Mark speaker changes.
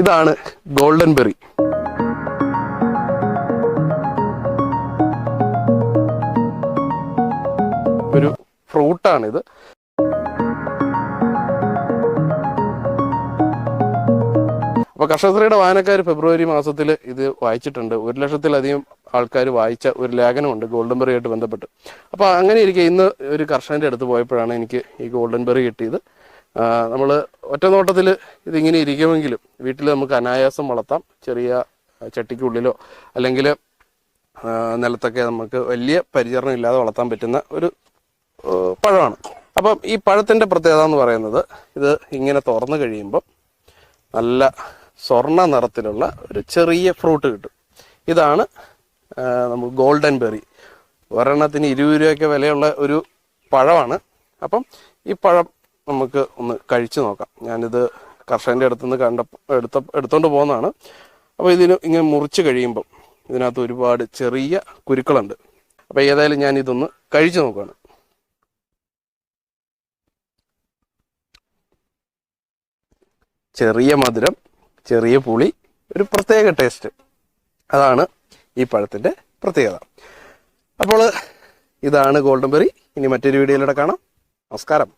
Speaker 1: ഇതാണ് golden berry. ഒരു ഫ്രൂട്ടാണിത്. അപ്പൊ കർഷകശ്രീയുടെ വായനക്കാർ ഫെബ്രുവരി മാസത്തിൽ ഇത് വായിച്ചിട്ടുണ്ട്. ഒരു ലക്ഷത്തിലധികം ആൾക്കാർ വായിച്ച ഒരു ലേഖനമുണ്ട് ഗോൾഡൻ ബെറി ആയിട്ട് ബന്ധപ്പെട്ട്. അപ്പൊ അങ്ങനെ ഇരിക്കെ ഇന്ന് ഒരു കർഷകന്റെ അടുത്ത് പോയപ്പോഴാണ് എനിക്ക് ഈ ഗോൾഡൻ ബെറി കിട്ടിയത്. നമ്മൾ ഒറ്റ നോട്ടത്തിൽ ഇതിങ്ങനെ ഇരിക്കുമെങ്കിലും വീട്ടിൽ നമുക്ക് അനായാസം വളർത്താം. ചെറിയ ചട്ടിക്കുള്ളിലോ അല്ലെങ്കിൽ നിലത്തൊക്കെ നമുക്ക് വലിയ പരിചരണം ഇല്ലാതെ വളർത്താൻ പറ്റുന്ന ഒരു പഴമാണ്. അപ്പം ഈ പഴത്തിന്റെ പ്രത്യേകത എന്ന് പറയുന്നത് ഇത് ഇങ്ങനെ തുറന്നു കഴിയുമ്പോൾ നല്ല സ്വർണ നിറത്തിലുള്ള ഒരു ചെറിയ ഫ്രൂട്ട് കിട്ടും. ഇതാണ് നമുക്ക് ഗോൾഡൻ ബെറി. ഒരെണ്ണത്തിന് ഇരുപത് രൂപയൊക്കെ വിലയുള്ള ഒരു പഴമാണ്. അപ്പം ഈ പഴം നമുക്ക് ഒന്ന് കഴിച്ചു നോക്കാം. ഞാനിത് കർഷകന്റെ അടുത്തുനിന്ന് കണ്ട എടുത്ത എടുത്തോണ്ട് പോകുന്നതാണ്. അപ്പോൾ ഇതിന് ഇങ്ങനെ മുറിച്ച് കഴിയുമ്പം ഇതിനകത്ത് ഒരുപാട് ചെറിയ കുരുക്കളുണ്ട്. അപ്പോൾ ഏതായാലും ഞാൻ ഇതൊന്ന് കഴിച്ചു നോക്കുകയാണ് ചെറിയ മധുരം ചെറിയ പുളി ഒരു പ്രത്യേക ടേസ്റ്റ്. അതാണ് ഈ പഴത്തിന്റെ പ്രത്യേകത. അപ്പോൾ ഇതാണ് ഗോൾഡൻ ബെറി. ഇനി മറ്റൊരു വീഡിയോയിലൂടെ കാണാം. നമസ്കാരം.